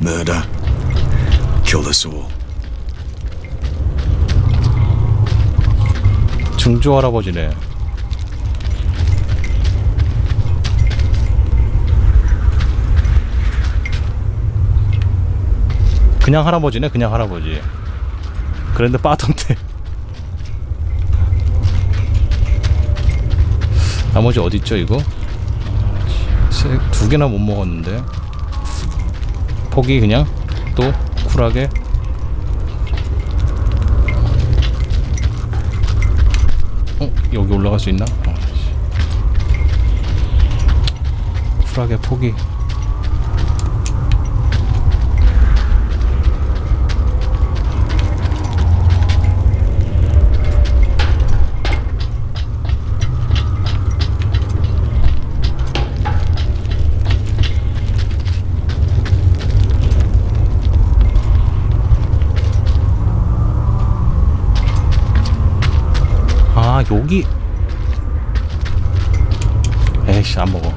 Murder. Kill us all. 증조 할아버지네. 그냥 할아버지네, 그냥 할아버지. 그런데 빠던데. 나머지 어디 있죠, 이거? 세, 두 개나 못 먹었는데. 포기 그냥 또 쿨하게. 어 여기 올라갈 수 있나? 어, 씨. 쿨하게 포기. 아 여기 에이씨 안 먹어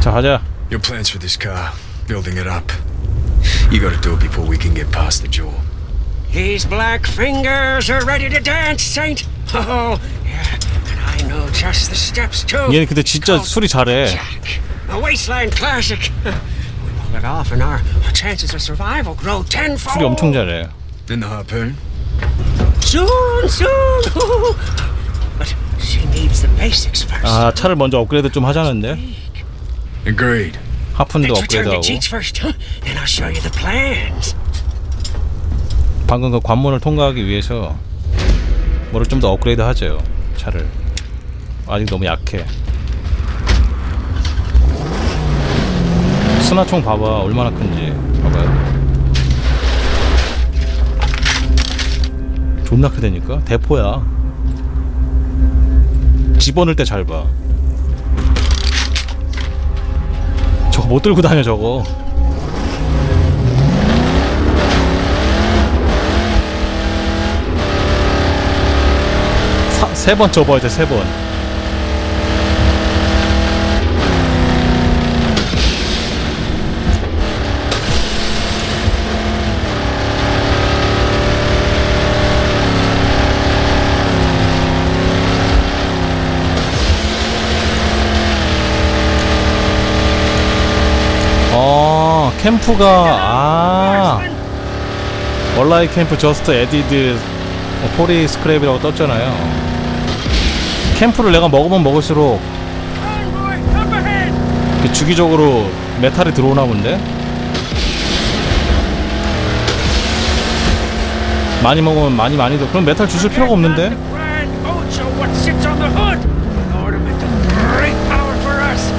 자 가자 Your plans for this car. Building it up. You gotta do it before we can get past the jaw. His black fingers are ready to dance, Saint. Oh, yeah, and I know just the steps too. 얘는 근데 진짜 수리 잘해 Jack, a wasteland classic. We pull it off, and our chances of survival grow tenfold. 수리 엄청 잘해 Then the harpoon. Soon, soon. but she needs the basics first. 아 차를 먼저 업그레이드 좀 하자는데 Agreed. 하푼도 Let's return to 업그레이드하고 Cheats first, huh? Then I'll show you the plans. 방금 그 관문을 통과하기 위해서 뭐를 좀 더 업그레이드 하죠 차를. 아직 너무 약해. 스나총 봐봐 얼마나 큰지. 봐봐요. 존나 크다니까? 대포야. 집어넣을 때 잘봐. 저거 못 들고 다녀 저거 세 번 접어야 돼, 세 번. 어, 캠프가, 아, 얼라이 캠프 저스트 에디드 포리 스크랩이라고 떴잖아요. 캠프를 내가 먹으면 먹을수록. 이렇게 주기적으로 메탈이 들어오나 본데? 많이 먹으면 많이 많이 들 그럼 메탈 주실 필요가 없는데? The grand Ocho, what sits on the hood? An ornament of great power for us.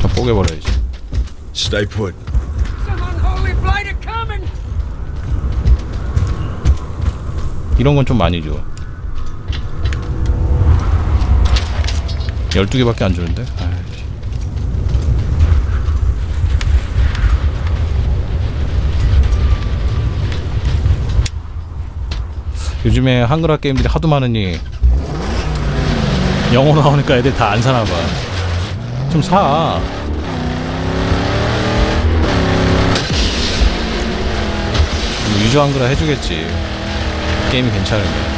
다 뽀개버려야지 Stay put. Some unholy blight are coming. 이런 건 좀 많이 줘 12개밖에 안 주는데? 아이씨. 요즘에 한글화 게임들이 하도 많으니 영어 나오니까 애들 다 안 사나 봐 좀 사. 유저 한글화 해주겠지. 게임이 괜찮으면.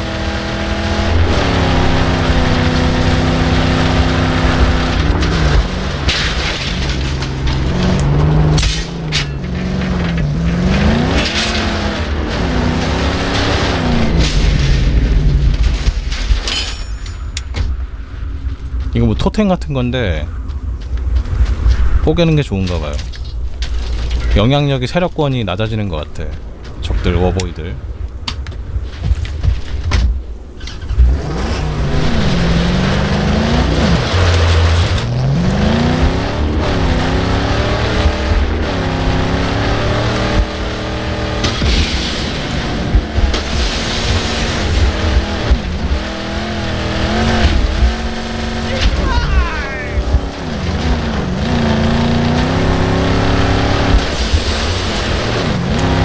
이거 뭐 토템 같은 건데 뽀개는 게 좋은가 봐요. 영향력이 세력권이 낮아지는 것 같아 적들 워보이들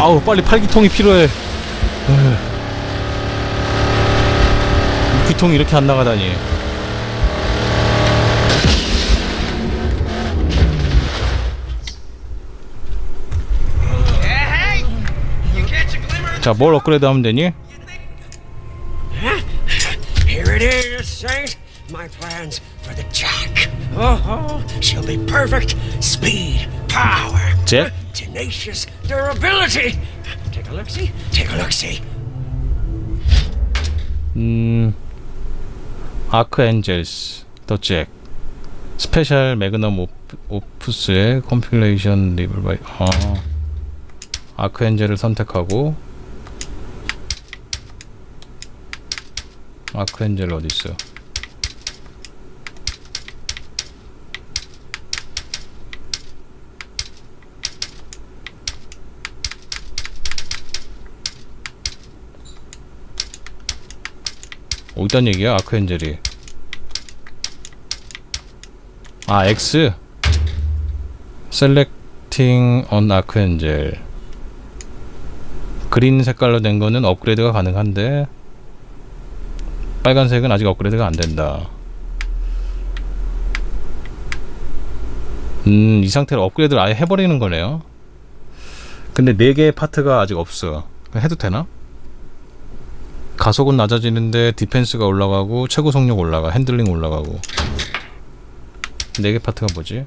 아우 빨리 팔기통이 필요해. 귀통이 이렇게 안 나가다니? 자 뭘 업그레이드 하면 되니? Here it is, Saint. My plans for the Jack. Oh, oh, she'll be perfect. Speed, power, 잭? tenacious durability. Take a look, see. Take a look, see. 음 아크 엔젤스 더 잭 스페셜 매그넘 오프, 오프스의 컴필레이션 리블 바이 아 아크 엔젤을 선택하고 아크 엔젤 어디 있어? 어디단 얘기야 아크 엔젤이? 아 X 셀렉팅 on 아크 엔젤 그린 색깔로 된 거는 업그레이드가 가능한데 빨간색은 아직 업그레이드가 안 된다. 음, 이 상태로 업그레이드를 아예 해버리는 거네요. 근데 4개의 파트가 아직 없어. 해도 되나? 가속은 낮아지는데 디펜스가 올라가고 최고 속력 올라가 핸들링 올라가고 4개 파트가 뭐지?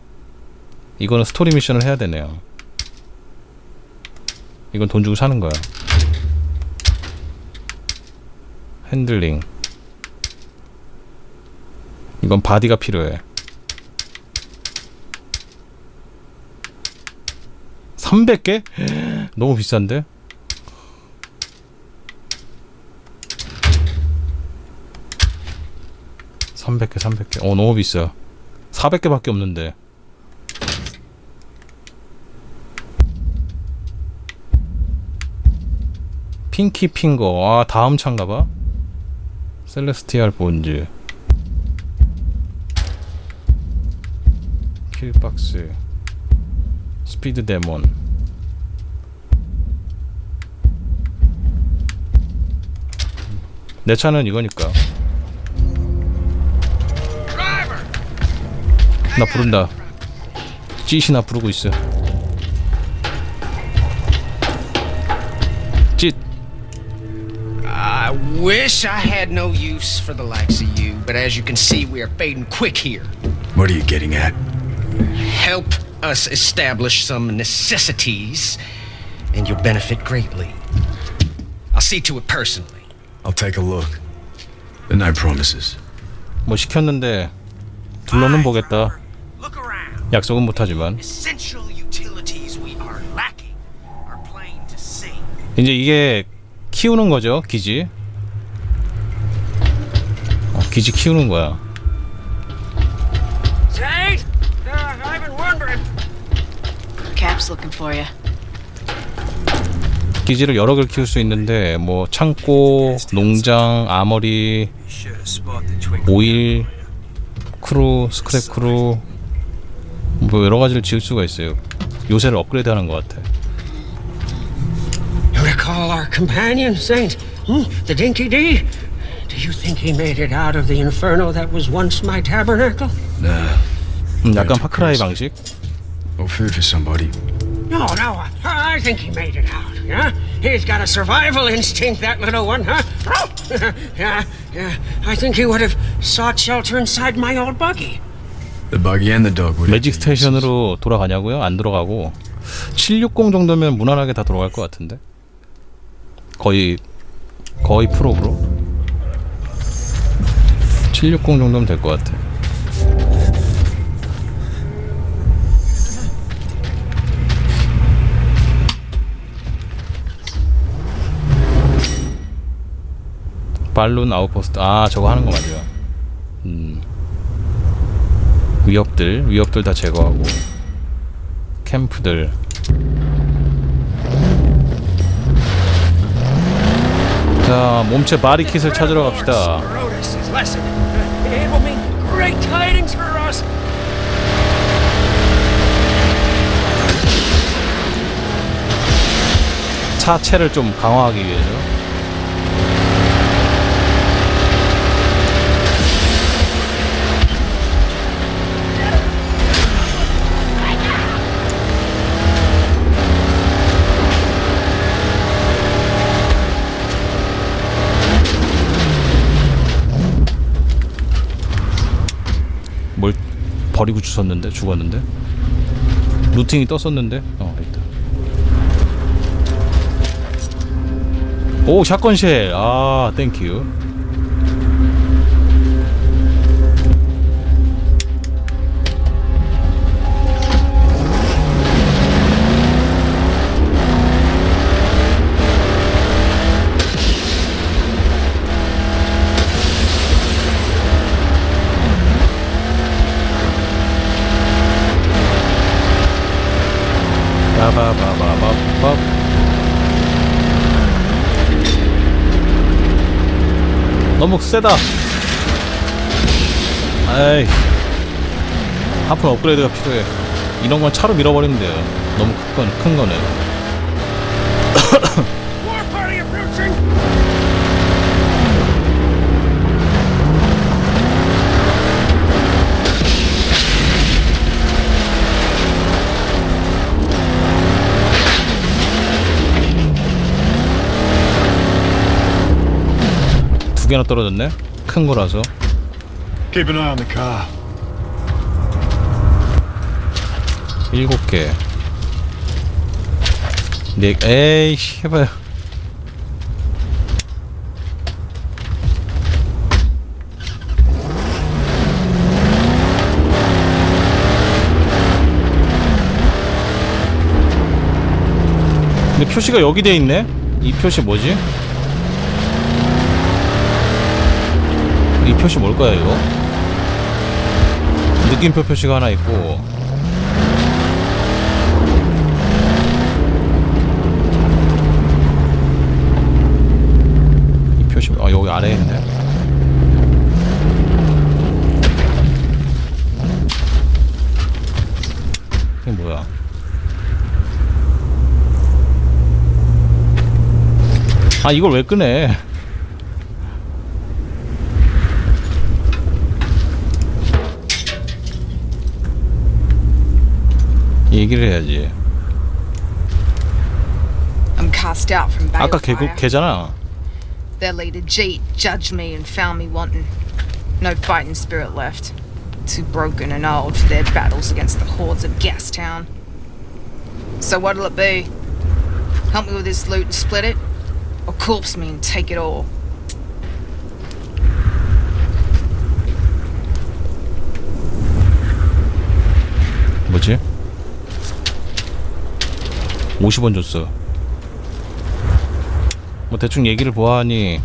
이거는 스토리 미션을 해야 되네요. 이건 돈 주고 사는 거야. 핸들링 이건 바디가 필요해 300개? 너무 비싼데? (300개) (300개) 어 너무 비싸 (400개밖에) 없는데. 핑키 핑거. 아 다음 차인가 봐. 셀레스티알 본즈. 킬박스. 스피드 데몬. 내 차는 이거니까 나 부른다 찌시나 부르고 있어 찌 I wish I had no use for the likes of you, but as you can see, we are fading quick here. What are you getting at? Help us establish some necessities, and you'll benefit greatly. I'll see to it personally. I'll take a look. The night promises. 뭐 시켰는데 둘러는 보겠다. 약속은 못하지만. 이제 이게 키우는 거죠 기지 어, 기지 키우는 거야 uh. 기지를 여러 개를 키울 수 있는데 뭐 창고 농장 아머리 오일 크루 스크랩 크루 뭐 여러 가지를 지을 수가 있어요 요새를 업그레이드하는 것 같아 You recall our companion, Saint? Hmm? The Dinky D? Do you think he made it out of the inferno that was once my tabernacle? Nah. 음, 약간 파크라이 방식 No food for somebody. No, no, I I think he made it out, yeah? He's got a survival instinct, that little one, huh? yeah, yeah. I think he would have sought shelter inside my old buggy. 매직 스테이션으로 돌아가냐고요? 안 돌아가고. 760 정도면 무난하게 다 돌아갈 것 같은데? 거의 거의 프로브로? 760 정도면 될 것 같아. 발룬 아웃포스트. 아 저거 하는 거 맞아요. 음 위협들 위협들 다 제거하고 캠프들 자 몸체 바리킷을 찾으러 갑시다. 차체를 좀 강화하기 위해서 뭘 버리고 주웠는데 죽었는데? 루팅이 떴었는데? 어 있다. 오 샷건쉘 아 땡큐 빠바바바바밥 너무 세다 아이 하프 업그레이드가 필요해. 이런 건 차로 밀어버리면 돼요. 너무 큰, 건, 큰 거는 두 개나 떨어졌네 큰 거라서 Keep an eye on the car. 일곱 개 네, 에이씨 해봐요 근데 표시가 여기 돼 있네? 이 표시 뭐지? 이 표시 뭘까요 이거? 느낌표 표시가 하나 있고. 이 표시 아 여기 아래에 있네. 이게 뭐야? 아 이걸 왜 끄네 얘기를 해야지 I'm cast out from 아까 걔, Balefire. 걔잖아 Their leader, Jeet, judged me and found me wanting. No fighting spirit left. Too broken and old for their battles against the hordes of Gastown. So what'll it be? Help me with this loot and split it? Or corpse me and take it all? 뭐지? 50원 줬어. 뭐 대충 얘기를 보아하니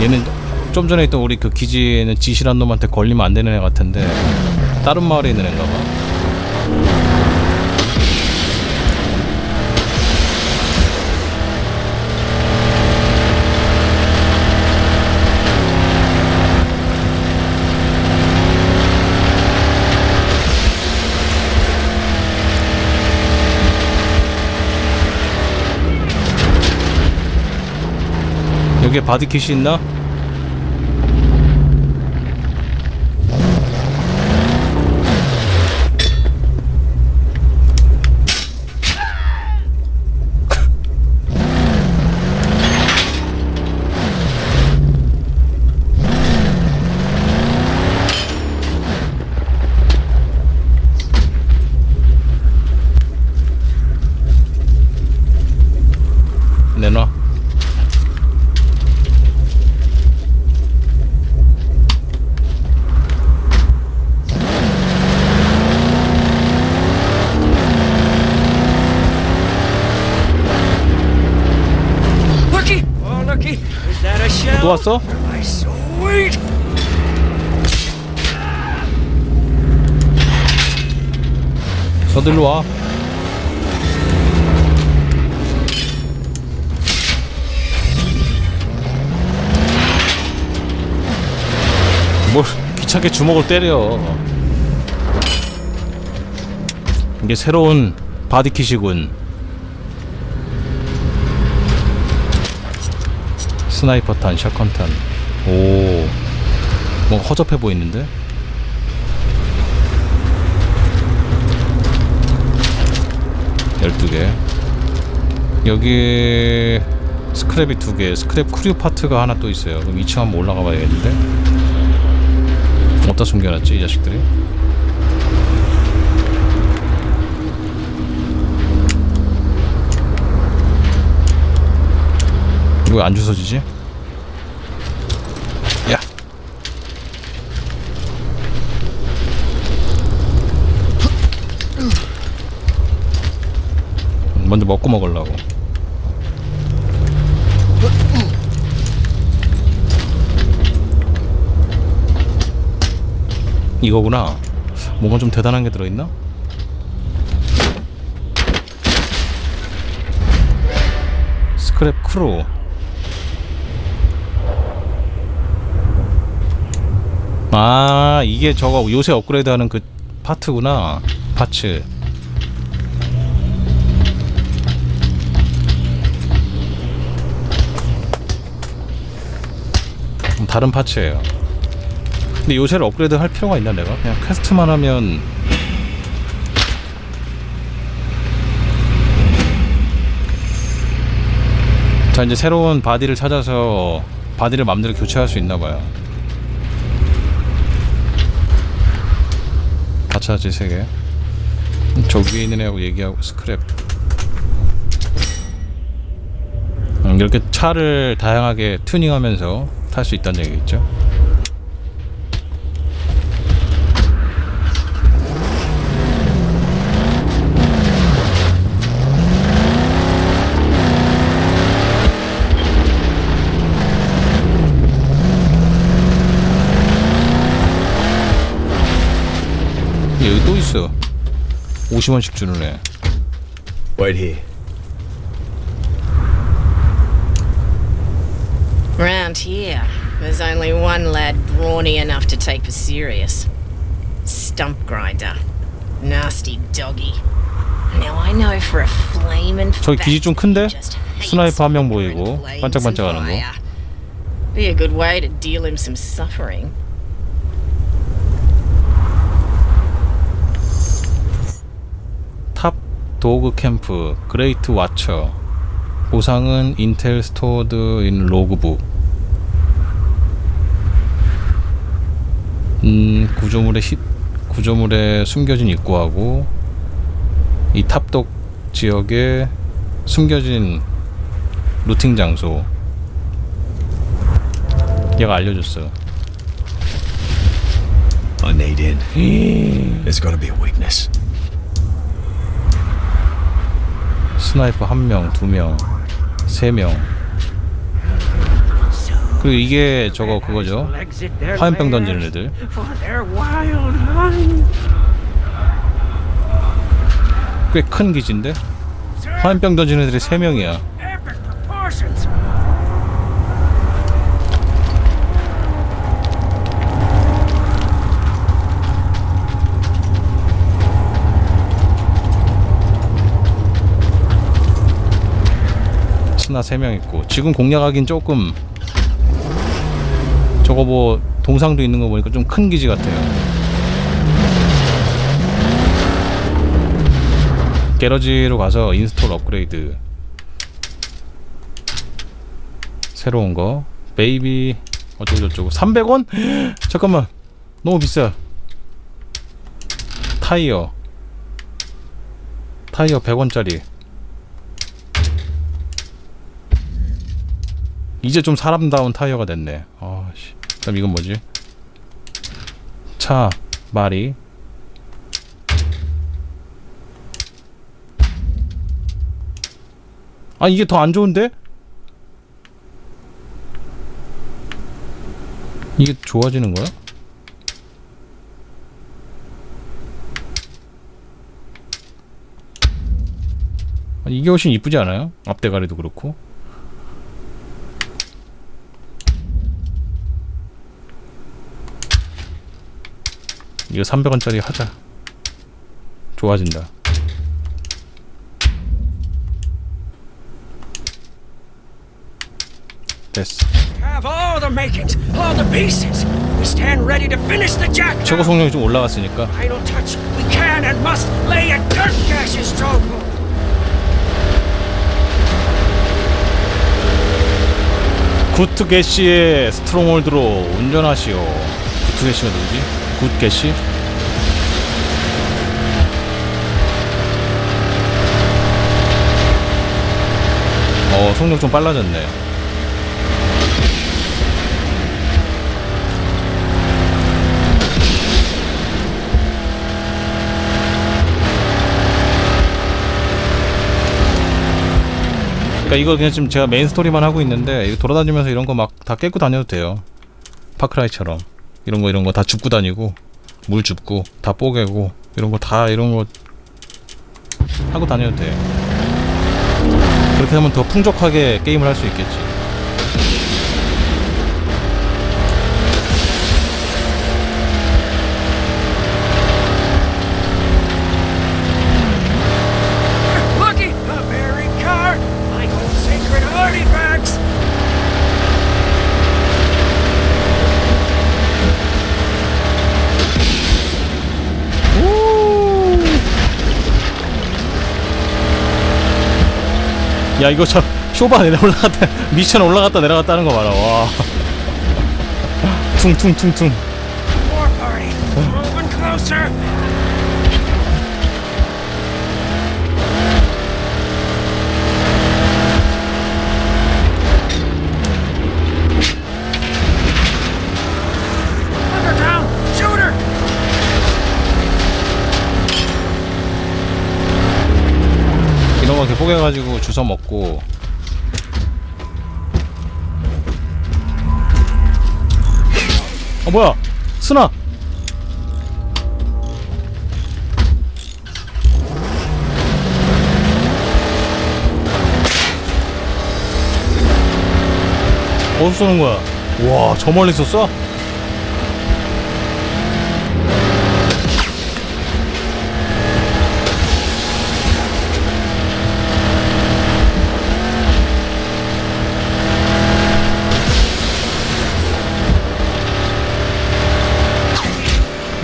얘는 좀 전에 있던 우리 그 기지에는 지실한 놈한테 걸리면 안 되는 애 같은데 다른 마을에 있는 애인가 봐. 여기에 바디킷이 있나? 내놔. Looky! Oh, looky! Is 너들 일로 와. 뭘 귀찮게 주먹을 때려. 이게 새로운 바디킷이군. 스나이퍼탄, 샷건탄. 오, 뭔가 허접해 보이는데? 열두 개. 여기 스크랩이 두 개, 스크랩 크류 파트가 하나 또 있어요. 그럼 2층 한번 올라가 봐야겠는데? 어디다 숨겨놨지, 이 자식들이? 이거 왜안 주워지지? 야. 먼저 먹고 먹으려고. 이거구나. 뭔가 좀 대단한 게 들어있나? 스크랩 크루. 아 이게 저거 요새 업그레이드하는 그 파트구나. 파츠. 음, 다른 파츠예요. 근데 요새를 업그레이드 할 필요가 있나 내가? 그냥 퀘스트만 하면. 자 이제 새로운 바디를 찾아서 바디를 맘대로 교체할 수 있나 봐요 다 찾았지 세 개. 저 위에 있는 애하고 얘기하고 스크랩. 음, 이렇게 차를 다양하게 튜닝하면서 탈 수 있다는 얘기겠죠. 여기 또 있어. 50원씩 주는 애. Wait here. Round here, there's only one lad brawny enough to take us serious. Stump grinder. Nasty doggy. Now I know for a flamin' 저기 기지 좀 큰데? just hates 스나이퍼 한 명 burning 보이고 flames 반짝반짝하는 and 거. fire. Be a good way to deal him some suffering. 도그 캠프 그레이트 와처. 보상은 인텔 스토어드 인 로그북. 음, 구조물의 히, 구조물에 숨겨진 입구하고 이 탑독 지역에 숨겨진 루팅 장소. 얘가 알려줬어. I need in. There's gotta be a weakness. 스나이퍼 한 명, 두 명, 세 명. 그리고 이게 저거 그거죠. 화염병 던지는 애들. 꽤 큰 기지인데 화염병 던지는 애들이 세 명이야. 스나 세명 있고 지금 공략하긴 조금 저거 뭐 동상도 있는 거 보니까 좀 큰 기지 같아요. 게러지로 가서 인스톨 업그레이드. 새로운 거. 베이비 어쩌고 저쩌고. 300원? 잠깐만. 너무 비싸. 타이어. 타이어 100원짜리 이제 좀 사람다운 타이어가 됐네 아씨 그럼 이건 뭐지 차 마리 아 이게 더 안 좋은데? 이게 좋아지는 거야? 아, 이게 훨씬 이쁘지 않아요? 앞대가리도 그렇고 이거 300원짜리 하자 좋아진다 됐어. 최고 속력이 좀 올라갔으니까. 굿게시의 스트롱홀드로 운전하시오. 굿게시가 누구지? 굿게시? 어, 속력 좀 빨라졌네. 그러니까 이거 그냥 지금 제가 메인 스토리만 하고 있는데 돌아다니면서 이런 거 막 다 깨고 다녀도 돼요. 파크라이처럼 이런 거 이런 거 다 줍고 다니고 물 줍고 다 뽀개고 이런 거 다 이런 거 하고 다녀도 돼. 그렇게 하면 더 풍족하게 게임을 할 수 있겠지. 야 이거 저 쇼바 내려 올라갔다 미션 올라갔다 내려갔다 하는 거 봐라. 와. 퉁퉁퉁퉁 뽀개가지고 주워 먹고. 어 뭐야? 스나! 어디서 쏘는 거야? 와 저 멀리서 쏴?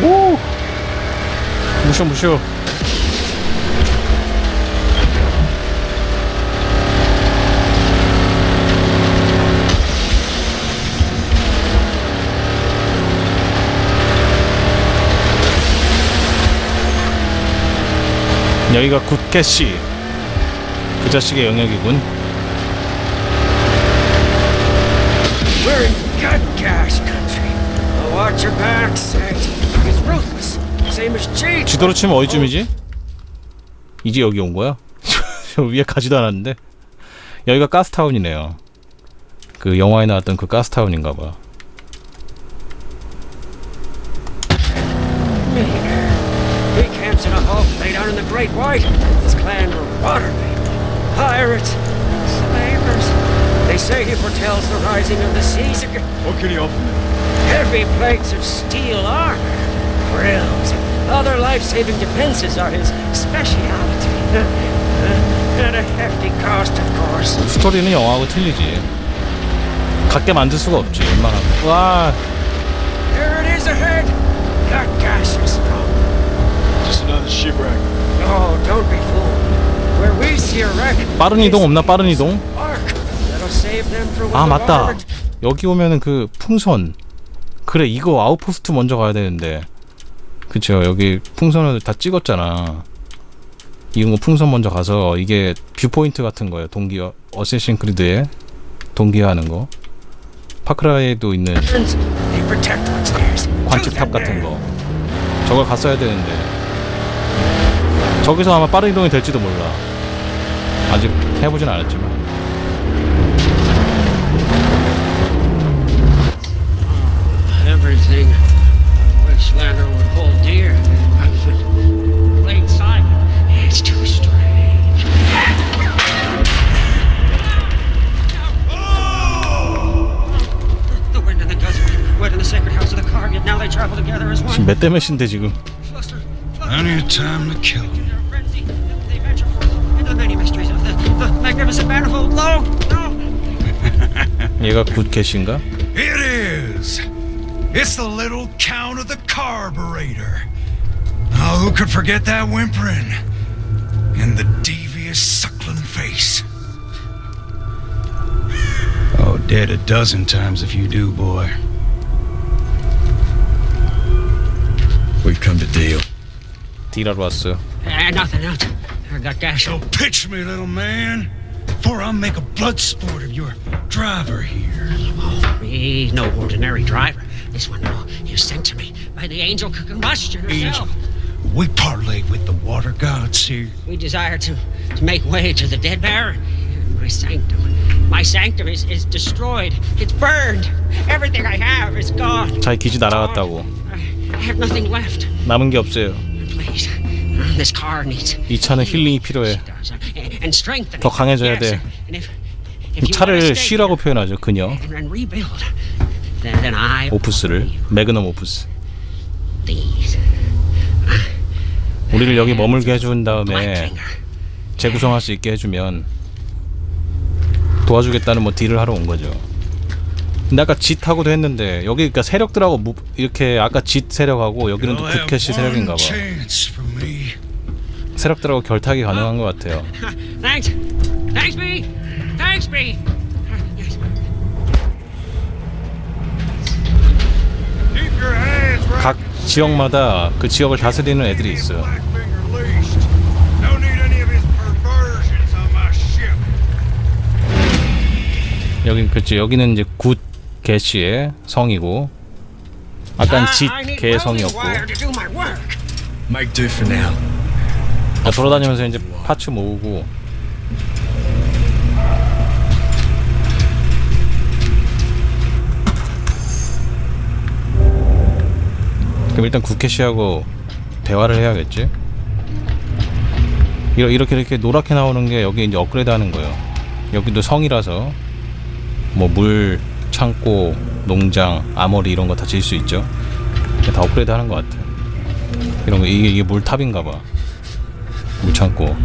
오 무셔 무셔 여기가 굿캐시 그 자식의 영역이군 We're in gut gas country. Watch your back, Saint. 지도로 치면 어디쯤이지? 이제 여기 온 거야? 저 위에 가지도 않았는데 여기가 가스타운이네요 그 영화에 나왔던 그 가스타운인가 봐. They say he foretells the rising of the seas. What can offer me? Heavy plates of steel armor, grills, and other life-saving defenses are his specialty. At a hefty cost, of course. 스토리는 영화하고 틀리지 갖게 만들 수가 없지 웬만하면 와 There it is ahead. Got gases. Just another shipwreck. Oh, don't be fooled. Where we see a wreck. 빠른 이동 없나 빠른 이동? Ark that'll save them for when 아 the 맞다 armor- 여기 오면은 그 풍선 그래 이거 아웃포스트 먼저 가야 되는데 그쵸 여기 풍선을 다 찍었잖아. 이런 거 풍선 먼저 가서 이게 뷰포인트 같은 거예요. 동기 어쌔신 크리드에 동기화하는 거. 파크라이에도 있는. 관측탑 같은 거. 저걸 갔어야 되는데. 저기서 아마 빠른 이동이 될지도 몰라. 아직 해보진 않았지만. Everything Westlander sacred house of the car, yet now they travel together as 지금 one. 몇 대 몇인데 지금 Fluster, Plenty of time to kill him. their frenzy, they venture forth into the many mysteries of the, the magnificent manifold. Lo, no, 얘가 굿캐시인가? It is. It's the little count of the carburetor. Oh, who could forget that whimpering? And the devious suckling face. Oh, dead a dozen times if you do, boy. We've come to deal. 딜하러 왔어요. Uh, nothing else. I got gas. So pitch me, little man, for I'll make a blood sport of your driver here. He's no ordinary driver. This one oh, is sent to me by the angel c- combustion herself. We parlayed with the water gods here. We desire to, to make way to the dead Baron. My sanctum. My sanctum is, is destroyed. It's burned. Everything I have is gone. 자기 기지 날아갔다고. I have nothing left. 남은 게 없어요. Please. This car needs. 이 차는 힐링이 필요해. uh, and. 더 강해져야 돼. And if, if you 차를 쉬라고 표현하죠. 그녀. and, and rebuild, then, then I will 오프스를 매그넘 오프스. these. 우리를 여기 머물게 해준 다음에 Blackfinger. 재구성할 수 있게 해주면 도와주겠다는 뭐 딜을 하러 온 거죠. 근데 아까 짓하고도 했는데 여기 그러니까 세력들하고 무, 이렇게 아까 짓 세력하고 여기는 또 굿캐시 세력인가 봐. 세력들하고 결탁이 가능한 것 같아요. Thanks. Thanks. Thanks, 각 지역마다 그 지역을 다스리는 애들이 있어요. 여긴 그치 여기는 이제 굿 개씨의 성이고 아깐 짓 I need 개의 welding 성이었고. Wire to do my work. Make do for now. 그러니까 돌아다니면서 이제 파츠 모으고. 그럼 일단 국회씨하고 대화를 해야겠지? 이러- 이렇게 이렇게 노랗게 나오는 게 여기 이제 업그레이드 하는 거예요. 여기도 성이라서 뭐물 창고 농장 아머리 이런 거다 지을 수 있죠? 다 업그레이드 하는 것 같아. 이런 거 이게, 이게 물탑인가 봐. 물창고